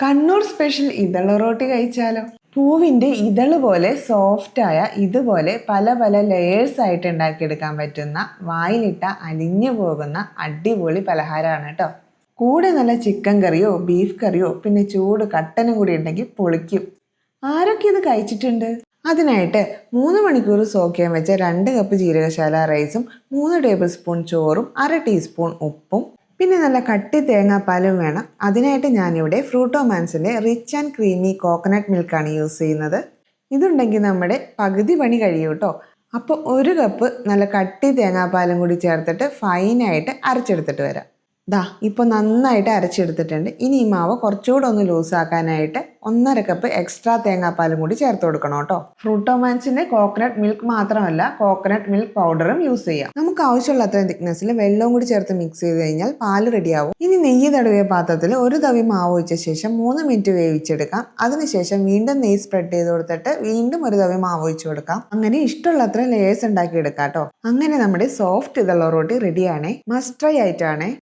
Kannur special ഇതള റോട്ടി കഴിച്ചാലോ? പൂവിന്റെ ഇതൾ പോലെ soft ആയ ഇതുപോലെ പല പല ലെയേഴ്സ് ആയിട്ട് ഉണ്ടാക്കിയെടുക്കാൻ പറ്റുന്ന വായിലിട്ട അലിഞ്ഞു പോകുന്ന അടിപൊളി പലഹാരമാണ് കേട്ടോ. കൂടെ നല്ല ചിക്കൻ കറിയോ ബീഫ് കറിയോ പിന്നെ ചൂട് കട്ടനും കൂടി ഉണ്ടെങ്കിൽ പൊളിക്കും. ആരൊക്കെ ഇത് കഴിച്ചിട്ടുണ്ട്? അതിനായിട്ട് മൂന്ന് മണിക്കൂർ സോക്ക് ചെയ്യാൻ വെച്ച രണ്ട് കപ്പ് ജീരകശാല റൈസും മൂന്ന് ടേബിൾ സ്പൂൺ ചോറും അര ടീസ്പൂൺ ഉപ്പും പിന്നെ നല്ല കട്ടി തേങ്ങാപ്പാലും വേണം. അതിനായിട്ട് ഞാനിവിടെ ഫ്രൂട്ടോമാൻസിന്റെ റിച്ച് ആൻഡ് ക്രീമി കോക്കനട്ട് മിൽക്കാണ് യൂസ് ചെയ്യുന്നത്. ഇതുണ്ടെങ്കിൽ നമ്മുടെ പകുതി പണി കഴിയും കേട്ടോ. അപ്പോൾ ഒരു കപ്പ് നല്ല കട്ടി തേങ്ങാപ്പാലും കൂടി ചേർത്തിട്ട് ഫൈനായിട്ട് അരച്ചെടുത്തിട്ട് വരാം. ദാ ഇപ്പോൾ നന്നായിട്ട് അരച്ചെടുത്തിട്ടുണ്ട്. ഇനി ഈ മാവ് കുറച്ചുകൂടെ ഒന്ന് ലൂസാക്കാനായിട്ട് ഒന്നര കപ്പ് എക്സ്ട്രാ തേങ്ങാപ്പാലും കൂടി ചേർത്ത് കൊടുക്കണം കേട്ടോ. ഫ്രൂട്ടോമാൻസിന്റെ കോക്കനട്ട് മിൽക്ക് മാത്രമല്ല കോക്കനട്ട് മിൽക്ക് പൗഡറും യൂസ് ചെയ്യാം. നമുക്ക് ആവശ്യമുള്ള അത്രയും തിക്നെസ്സിൽ വെള്ളവും കൂടി ചേർത്ത് മിക്സ് ചെയ്ത് കഴിഞ്ഞാൽ പാൽ റെഡിയാവും ഇനി നെയ്യ് തടവിയ പാത്രത്തിൽ ഒരു തവി മാവ് ഒഴിച്ച ശേഷം മൂന്ന് മിനിറ്റ് വേവിച്ചെടുക്കാം. അതിനുശേഷം വീണ്ടും നെയ്യ് സ്പ്രെഡ് ചെയ്ത് കൊടുത്തിട്ട് വീണ്ടും ഒരു തവി മാവ് ഒഴിച്ചു കൊടുക്കാം. അങ്ങനെ ഇഷ്ടമുള്ള അത്രയും ലേയേഴ്സ് ഉണ്ടാക്കി എടുക്കാം കേട്ടോ. അങ്ങനെ നമ്മുടെ സോഫ്റ്റ് ഇതുള്ള റോട്ടി റെഡിയാണേ മസ്റ്റ് ട്രൈ ആയിട്ടാണേ.